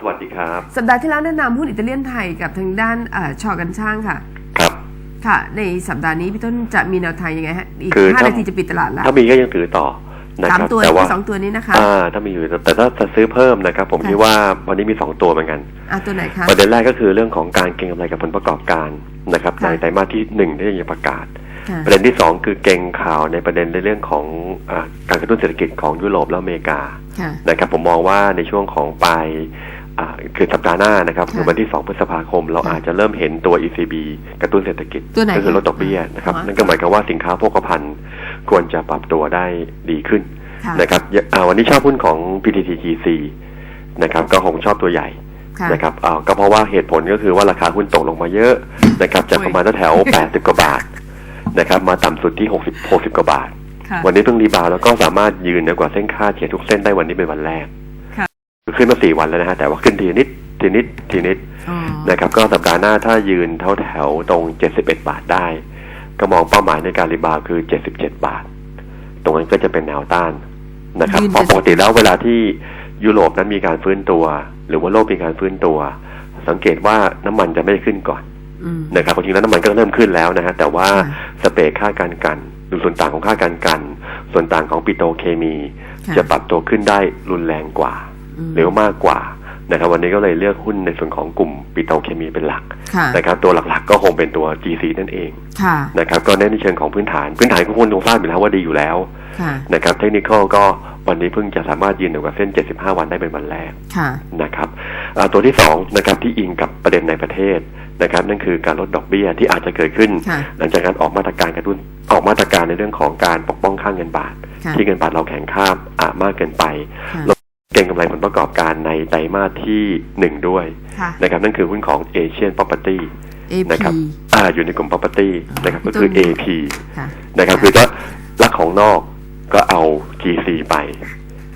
สวัสดีครับ สัปดาห์ที่แล้วแนะนำหุ้นอิตาเลียนไทยกับทางด้านเอ่อชอกันช่างค่ะ ครับค่ะ ในสัปดาห์นี้พี่ต้นจะมีแนวทางยังไงฮะ อีกคือห้าถ้า นาทีจะปิดตลาดแล้วถ้ามีก็ยังถือต่อนะสามครับตัวแต่ว่าสองตัวนี้นะคะอ่าถ้ามีอยู่แต่ถ้าจะซื้อเพิ่มนะครับ ผมค่ะคิดว่าวันนี้มีสองตัวเหมือนกัน อะตัวไหนคะ ประเด็นแรกก็คือเรื่องของการเก็งกำไรกับผลประกอบการนะครับค่ะในไตรมาสที่หนึ่งที่ยังประกาศ ค่ะประเด็นที่สองคือเก่งข่าวในประเด็นในเรื่องของอาการกระตุ้นเศรษฐกิจของยุโรปและอเมริกาค่ะ นะครับผมมองว่าในช่วงของปลายอ่า คือสัปดาห์หน้านะครับค่ะคือวันที่ 2 พฤษภาคม เราค่ะอาจจะเริ่มเห็นตัว ECB กระตุ้นเศรษฐกิจตัวไหนก็คือคะลดดอกเบี้ยนะครับอ๋อนั่นก็หมายความว่าสินค้าโภคภัณฑ์ควรจะปรับตัวได้ดีขึ้นค่ะนะครับอ่าวันนี้ชอบหุ้นของ PTTGC นะครับก็คงชอบตัวใหญ่ค่ะนะครับอ่าก็เพราะว่าเหตุผลก็คือว่าราคาหุ้นตกลงมาเยอะนะครับจากประมาณแถวๆ80 กว่าบาทนะครับมาต่ำสุดที่ 60 60 กว่าบาทค่ะวันนี้เพิ่งรีบาวด์แล้วก็สามารถยืนเหนือกว่าเส้นค่าเฉลี่ยทุกเส้นได้วันนี้เป็นวันแรกค่ะคือ ขึ้นมาสี่วันแล้วนะฮะแต่ว่าขึ้นทีนิดทีนิดทีนิดอ๋อนะครับก็สัปดาห์หน้าถ้ายืนเท่าแถวตรง71บาทได้ ก็มองเป้าหมายในการรีบาวด์คือ77บาท ตรงนั้นก็จะเป็นแนวต้านนะครับเพราะปกติแล้วเวลาที่ยุโรปนั้นมีการฟื้นตัว หรือว่าโลกมีการฟื้นตัว สังเกตว่าน้ำมันจะไม่ขึ้นก่อนอืมนะครับจริงๆแล้วน้ำมันก็เริ่มขึ้นแล้วนะฮะแต่ว่าค่ะสเปรดค่าการกันดูส่วนต่างของค่าการกัน ส่วนต่างของปิโตรเคมีค่ะจะปรับตัวขึ้นได้รุนแรงกว่า อืมหรือมากกว่านะครับวันนี้ก็เลยเลือกหุ้นในส่วนของกลุ่มปิโตรเคมีเป็นหลักค่ะนะครับตัวหลักๆก็คงเป็นตัว GC นั่นเองค่ะนะครับก็เน้นในเชิงของพื้นฐาน พื้นฐานก็ควรคงทราบอยู่แล้วว่าดีอยู่แล้วค่ะนะครับเทคนิคก็วันนี้เพิ่งจะสามารถยืนเหนือกว่าเส้น 75 วันได้เป็นวันแรกค่ะนะครับอ่าตัวที่สองนะครับที่อิงกับประเด็นในประเทศนะครับนั่นคือการลดดอกเบี้ยที่อาจจะเกิดขึ้นค่ะหลังจากการออกมาตรการกระตุ้นออกมาตรการในเรื่องของการปกป้องค่าเงินบาทค่ะที่เงินบาทเราแข็งค่าอ่ามากเกินไปค่ะเราเก็งกำไรผลประกอบการในไตรมาสที่หนึ่งด้วยค่ะนะครับนั่นคือหุ้นของ Asian Property AP นะครับอ่าอยู่ในกลุ่ม property นะครับก็คือพี่ต้น AP ค่ะนะครับคือถ้ารักของนอกก็เอา GC ไป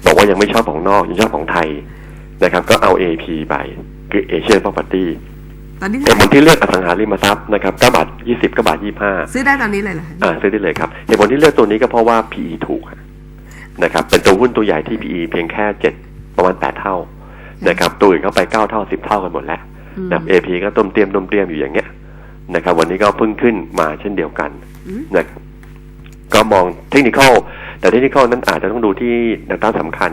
บอกว่ายังไม่ชอบของนอกยังชอบของไทยนะครับ ก็เอา AP ไปคือ Asian Property ตอนนี้เหตุผลที่เลือกอสังหาริมทรัพย์นะครับ9บาท20 9บาท25ซื้อได้ตอนนี้เลยเหรอคะอ่าซื้อได้เลยครับเหตุผลที่เลือกตัวนี้ก็เพราะว่า PE ถูกฮะนะครับเป็นตัวหุ้นตัวใหญ่ที่ PE เพียงแค่7 ประมาณ8เท่านะครับตัวอื่นเข้าไป9เท่า10เท่ากันหมดแล้วอืมนะครับ AP ก็ต้มเตรียมต้มเตรียมอยู่อย่างเงี้ยนะครับวันนี้ก็เพิ่งขึ้นมาเช่นเดียวกันอืมนะครับก็มองเทคนิคอลแต่เทคนิคอลนั้นอาจจะต้องดูที่แนวต้านสำคัญ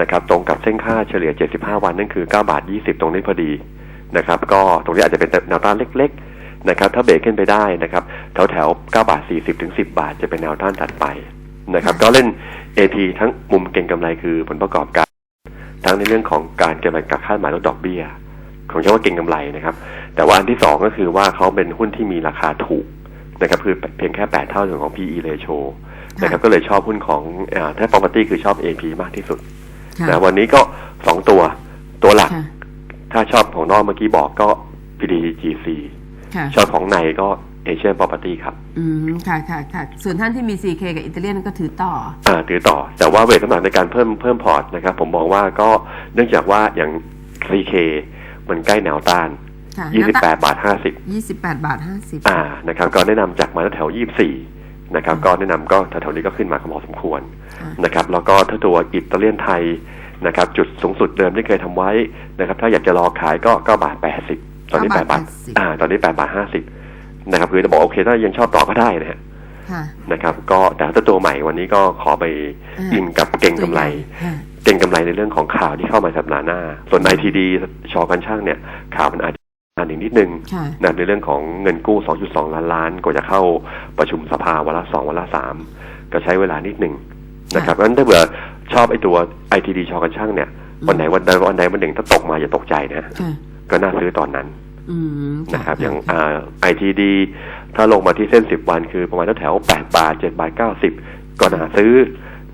นะครับ ตรงกับเส้นค่าเฉลี่ย 75 วันนั่นคือ 9 บาท 20 ตรงนี้พอดีนะครับ ก็ตรงนี้อาจจะเป็นแนวต้านเล็ก ๆ นะครับ ถ้าเบรกขึ้นไปได้นะครับ แถวแถวๆ9บาท 40 ถึง 10 บาทจะเป็นแนวต้านถัดไปนะครับ ก็เล่น AP ทั้งมุมเก็งกำไรคือผลประกอบการ ทั้งในเรื่องของการเก็งกำไรกับคาดหมายลดดอกเบี้ย ของใช้ว่าเก็งกำไรนะครับ แต่ว่าอันที่สองก็คือว่าเขาเป็นหุ้นที่มีราคาถูกนะครับคือเพียงแค่8เท่าส่วนของ PE ratio นะครับก็เลยชอบหุ้นของอาถ้า property คือชอบ AP มากที่สุดค่ะนะวันนี้ก็สองตัวตัวหลักค่ะถ้าชอบของนอกเมื่อกี้บอกก็ PTGC ค่ะชอบของในก็ Asian Property ครับ อืม ค่ะค่ะค่ะ ส่วนท่านที่มี CK กับอิตาเลียนก็ถือต่ออ่าถือต่อ แต่ว่าเวทน้ำหนักในการเพิ่มเพิ่มพอร์ตนะครับ ผมมองว่าก็เนื่องจากว่าอย่าง CK มันใกล้แนวต้านค่ะ28บาท50ยี่สิบแปดบาทห้าสิบอ่า นะครับ ก็แนะนำจากมาแถว 24 นะครับ ก็แนะนำก็แถวๆนี้ก็ขึ้นมาพอสมควรอ่านะครับ แล้วก็ถ้าตัวอิตาเลียนไทยนะครับ จุดสูงสุดเดิมที่เคยทำไว้นะครับ ถ้าอยากจะรอขายก็9บาท80 ตอนนี้8บาท9อ่า ตอนนี้8บาท50 นะครับคือจะบอกโอเคถ้ายังชอบต่อก็ได้นะฮะค่ะนะครับ ก็แต่ถ้าตัวใหม่วันนี้ก็ขอไปอ่าอินกับเก่งกำไรค่ะเก่งกำไรในเรื่องของข่าวที่เข้ามาสัปดาห์หน้า ส่วน ITD ชอกันช่างเนี่ย ข่าวมันอาจจะนานอีกนิดนึงค่ะนะในเรื่องของเงินกู้ 2.2 ล้านล้านกว่าจะเข้าประชุมสภาวันละสองวันละสามก็ใช้เวลานิดหนึ่งนะครับเพราะฉะนั้นถ้าเผื่อชอบไอ้ตัว ITD ชอกันช่างเนี่ยวันไหนวันใดวันใดวันหนึ่งถ้าตกมาอย่าตกใจนะค่ะก็น่าซื้อตอนนั้นอืม นะครับอย่างอ่า ITD ถ้าลงมาที่เส้น10วันคือประมาณแถวๆ8บาท7บาท90ก็น่าซื้อ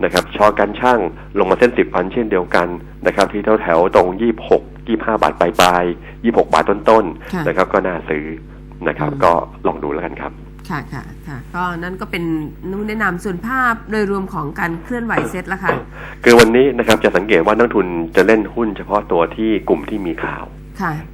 นะครับชอกันช่างลงมาเส้น10วันเช่นเดียวกันนะครับ ที่แถวแถวๆตรง26 25บาทปลายๆ26บาทต้นค่ะๆนะครับ ก็น่าซื้อนะครับอืมก็ลองดูแล้วกันครับค่ะค่ะค่ะก็นั่นก็เป็นนู่นแนะนำส่วนภาพโดยรวมของการเคลื่อนไหวเซ็ตละค่ะคือวันนี้นะครับจะสังเกตว่านักทุนจะเล่นหุ้นเฉพาะตัวที่กลุ่มที่มีข่าวค่ะ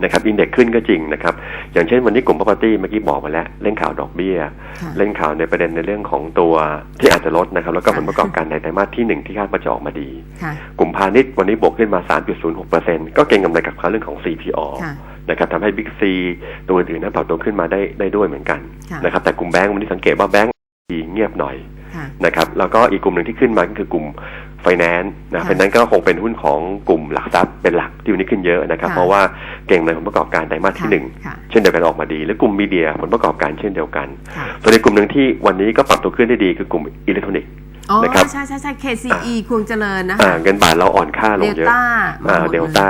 นะครับอินเด็กขึ้นก็จริงนะครับ อย่างเช่นวันนี้กลุ่ม property เมื่อกี้บอกมาแล้วเล่นข่าวดอกเบี้ยค่ะเล่นข่าวในประเด็นในเรื่องของตัวที่อาจจะลดนะครับ แล้วก็ค่ะผลประกอบการในไตรมาสที่หนึ่งที่คาดว่าจะออกมาดีค่ะกลุ่มพาณิชย์วันนี้บวกขึ้นมา 3.06%ก็เก่งกำไรกับเขาเรื่องของ CPO ค่ะนะครับทำให้บิ๊กซีตัวอื่นๆนั้นปรับตัวขึ้นมาได้ได้ด้วยเหมือนกันค่ะนะครับแต่กลุ่มแบงก์วันนี้สังเกตว่าแบงก์เงียบหน่อยค่ะนะครับแล้วก็อีกกลุ่มหนึ่งที่ขึ้นมาก็คือกลุ่ม ไฟแนนซ์นะค่ะไฟแนนซ์ก็คงเป็นหุ้นของกลุ่มหลักทรัพย์เป็นหลักที่วันนี้ขึ้นเยอะนะครับค่ะเพราะว่าเก่งในผลประกอบการไตรมาสที่หนึ่งค่ะเช่นเดียวกันออกมาดี และกลุ่มมีเดียผลประกอบการเช่นเดียวกันค่ะส่วนในกลุ่มหนึ่งที่วันนี้ก็ปรับตัวขึ้นได้ดีคือกลุ่มอิเล็กทรอนิกส์อ๋อนะครับใช่ใช่ใช่ KCE ควงเจริญนะอ่าคะเงินบาทเราอ่อนค่าลเดงลเยอะต้าอ่าเดลต้า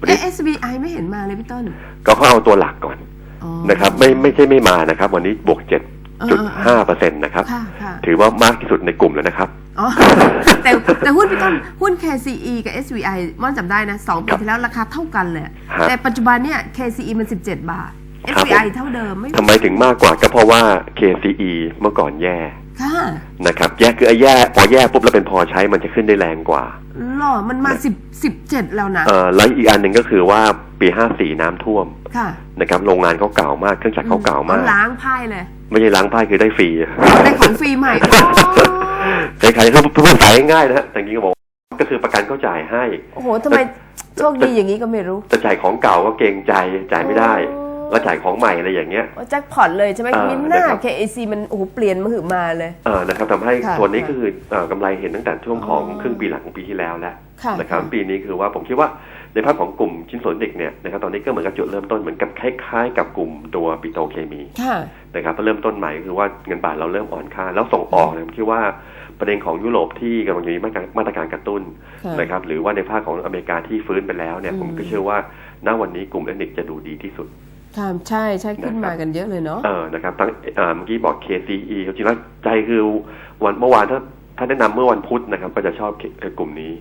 วันนี้เอ๊ะ SBI ไม่เห็นมาเลยพี่ต้น ก็เขาเอาตัวหลักก่อนอ๋อนะครับ ไม่ไม่ใช่ไม่มานะครับ วันนี้บวกเออเออ7.5เปอร์เซ็นต์นะครับค่ะค่ะถือว่ามากที่สุดในกลุ่มแล้วนะครับอ๋อ แต่แต่หุ้นพี่ต้นหุ้น KCE กับ SBI ม่อนจำได้นะสองปีครับที่แล้วราคาเท่ากันเลย ฮะ แต่ปัจจุบันเนี่ย KCE มัน 17 บาทครับ SBI ผมเท่าเดิมไม่ทำไมถึงมากกว่าก็เพราะว่า KCE เมื่อก่อนแย่ค่ะนะครับแย่คือไอ้แย่พอแย่ปุ๊บแล้วเป็นพอใช้มันจะขึ้นได้แรงกว่าหรอมันมา10 17 แล้วนะ เอ่อแล้วอีกอันหนึ่งก็คือว่าปี 54 น้ำท่วมค่ะนะครับโรงงานเขาเก่ามากเครื่องจักรเขาเก่ามากล้างไพ่เลย ไม่ใช่ล้างไพ่คือได้ฟรี ได้ของฟรีใหม่อ๋อ ใครๆเขาพูดภาษาง่ายๆนะฮะแต่จริงๆก็บอกก็คือประกันเขาจ่ายให้ โอ้โหทำไมโชคดีอย่างนี้ก็ไม่รู้ แต่จ่ายของเก่าก็เกรงใจจ่ายไม่ได้ อ๋อแล้วจ่ายของใหม่อะไรอย่างเงี้ยโอ้แจ็คพอตเลยใช่ไหมเออมินหน้านะครับ KAC มันโอ้โหเปลี่ยนมาหือมาเลยเออนะครับทำให้ค่ะส่วนนี้ค่ะก็คือเอ่อกำไรเห็นตั้งแต่ช่วงของอ๋อครึ่งปีหลังของปีที่แล้วแล้วค่ะนะครับปีนี้คือว่าผมคิดว่าในภาพของกลุ่มชิ้นส่วนเด็กเนี่ยนะครับตอนนี้ก็เหมือนกับจุดเริ่มต้นเหมือนกับคล้ายๆ กับกลุ่มตัวปิโตรเคมีค่ะนะครับเริ่มต้นใหม่ก็คือว่าเงินบาทเราเริ่มอ่อนค่า แล้วส่งออกเนี่ยผมคิดว่าประเด็นของยุโรปที่กำลังจะมีมาตรการมาตรการกระตุ้นค่ะนะครับหรือว่าในภาคของอเมริกาที่ฟื้นไปแล้วเนี่ยอืมผมก็เชื่อว่าณวันนี้กลุ่มเอเนกจะดูดีที่สุด ค่ะใช่ใช่ขึ้นนะครับมากันเยอะเลยเนาะเออนะครับตั้งเอ่อเมื่อกี้บอก KCE จริงๆแล้วใจคือวันเมื่อวานถ้าถ้าแนะนำเมื่อวันพุธนะครับ ก็จะชอบเอ่อกลุ่มนี้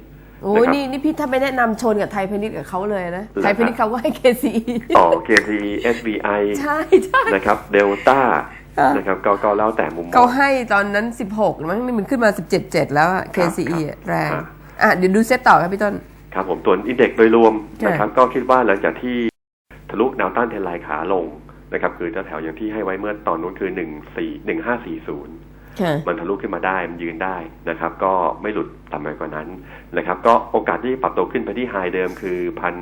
โอ้ยนะครับนี่นี่พี่ถ้าไม่แนะนำชนกับไทยพาณิชย์กับเขาเลยนะเหรอไทยพาณิชย์เขาก็ให้ KCE ต่อ KCE SBI ใช่ใช่นะครับเดลต้าค่ะนะครับก็ก็แล้วแต่มุมมเขาองให้ตอนนั้น 16มั้งนี่มันขึ้นมา 17 7 แล้วอะ KCE ครับอะแรงครับอะเดี๋ยวดูเซตต่อครับพี่ต้นครับผมส่วนอินเด็กซ์โดยรวมค่ะนะครับก็คิดว่าหลังจากที่ทะลุแนว ต้านเทรนไลน์ขาลงนะครับ คือแถวๆอย่างที่ให้ไว้เมื่อตอนนู้นคือหนึ่งสี่หนึ่งห้าสี่ศูนย์ค่ะมันทะลุขึ้นมาได้ มันยืนได้นะครับ ก็ไม่หลุดต่ำไปกว่านั้นนะครับ ก็โอกาสที่ปรับตัวขึ้นไปที่ไฮเดิมคือพัน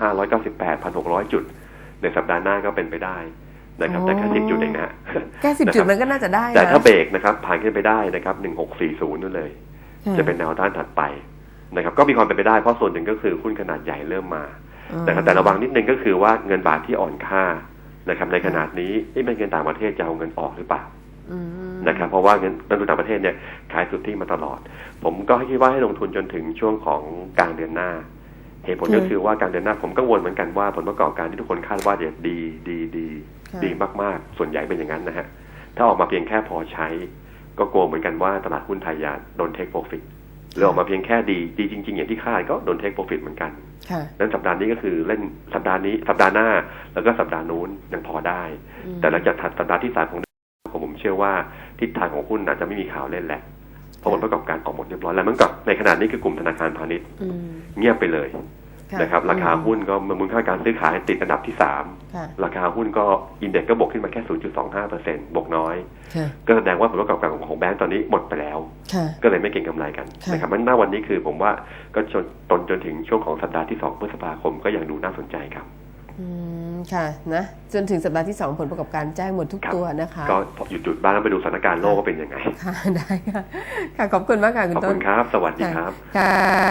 ห้าร้อยเก้าสิบแปดพันหกร้อยจุด ในสัปดาห์หน้าก็เป็นไปได้นะครับ แต่แค่สิบจุดเองนะฮะแค่สิบนะครับจุดมันก็น่าจะได้ แต่นะถ้าเบรกนะครับผ่านขึ้นไปได้นะครับหนึ่งหกสี่ศูนย์นั่นเลยค่จะเป็นแนวต้านถัดไปนะครับ ก็มีความเป็นไปได้เพราะส่วนหนึ่งก็คือหุ้นขนาดใหญ่เริ่มมาอืม นะครับแต่ระวังนิดนึงก็คือว่าเงินบาทที่อ่อนค่านะครับในขนาดนี้เอ๊ะเป็นเงินต่างประเทศจะเอาเงินออกหรือเปล่าอืมนะครับเพราะว่าเงินนักลงทุนต่างประเทศเนี่ยขายสุทธิมาตลอด ผมก็คิดว่าให้ลงทุนจนถึงช่วงของกลางเดือนหน้าเหตุผลก็คือว่ากลางเดือนหน้าผมกังวลเหมือนกันว่าผลประกอบการที่ทุกคนคาดว่าจะดีดีดีค่ะดีมากๆ ส่วนใหญ่เป็นอย่างนั้นนะฮะ ถ้าออกมาเพียงแค่พอใช้ ก็กลัวเหมือนกันว่าตลาดหุ้นไทยจะโดนเทคโปรฟิตหรือออกมาเพียงแค่ดี ดีจริง ๆ อย่างที่คาดก็โดนเทคโปรฟิตเหมือนกันค่ะ นั้นสัปดาห์นี้ก็คือเล่นสัปดาห์นี้สัปดาห์หน้า แล้วก็สัปดาห์นู้นยังพอได้อืมแต่หลังจากถัดสัปดาห์ที่สามของเดือนผมผมเชื่อว่าทิศทางของหุ้นอาจจะไม่มีข่าวเล่นแหละเพราะผลประกอบการออกหมดเรียบร้อยแล้วมันกับในขณะนี้คือกลุ่มธนาคารพาณิชย์อืมเงียบไปเลยะ นะครับ ราคาอืมหุ้นก็มูลค่าการซื้อขายติดอันดับที่สามค่ะราคาหุ้นก็อินเด็กซ์ก็บวกขึ้นมาแค่ 0.25เปอร์เซ็นต์บวกน้อยค่ะก็แสดงว่าผลประกอบการของของแบงก์ตอนนี้หมดไปแล้วค่ะก็เลยไม่เก็งกำไรกันค่ะนะครับมันหน้าวันนี้คือผมว่าก็จนตนจนถึงช่วงของสัปดาห์ที่2พฤษภาคมก็ยังดูน่าสนใจครับอืมค่ะนะจนถึงสัปดาห์ที่ 2 ผลประกอบการแจ้งหมดทุกครับตัวนะคะ ก็หยุดจุดบ้างแล้วไปดูสถานการณ์โลกว่าเป็นยังไง ค่ะ ได้ค่ะค่ะขอบคุณมากค่ะ คุณขอบต้คุนณครับ สวัสดีครับค่ะ